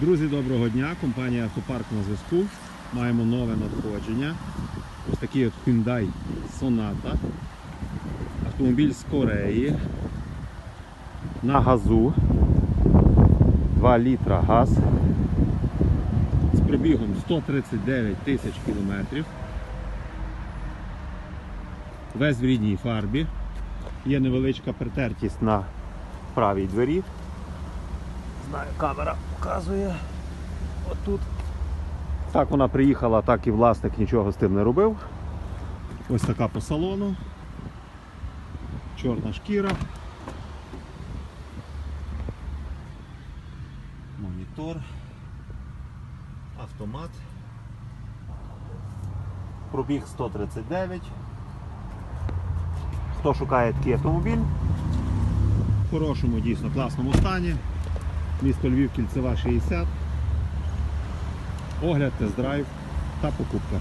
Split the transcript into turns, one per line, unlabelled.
Друзі, доброго дня! Компанія Автопарк на зв'язку. Маємо нове надходження. Ось такий от Hyundai Sonata. Автомобіль з Кореї. На газу. 2 літра газ. З пробігом 139 тисяч кілометрів. Весь в рідній фарбі. Є невеличка притертість на правій двері. Знаю, камера показує отут. Так вона приїхала, так і власник нічого з тим не робив. Ось така по салону. Чорна шкіра. Монітор. Автомат. Пробіг 139. Хто шукає такий автомобіль? В хорошому, дійсно класному стані. Місто Львів, Кільцева 60. Огляд, тест-драйв та покупка.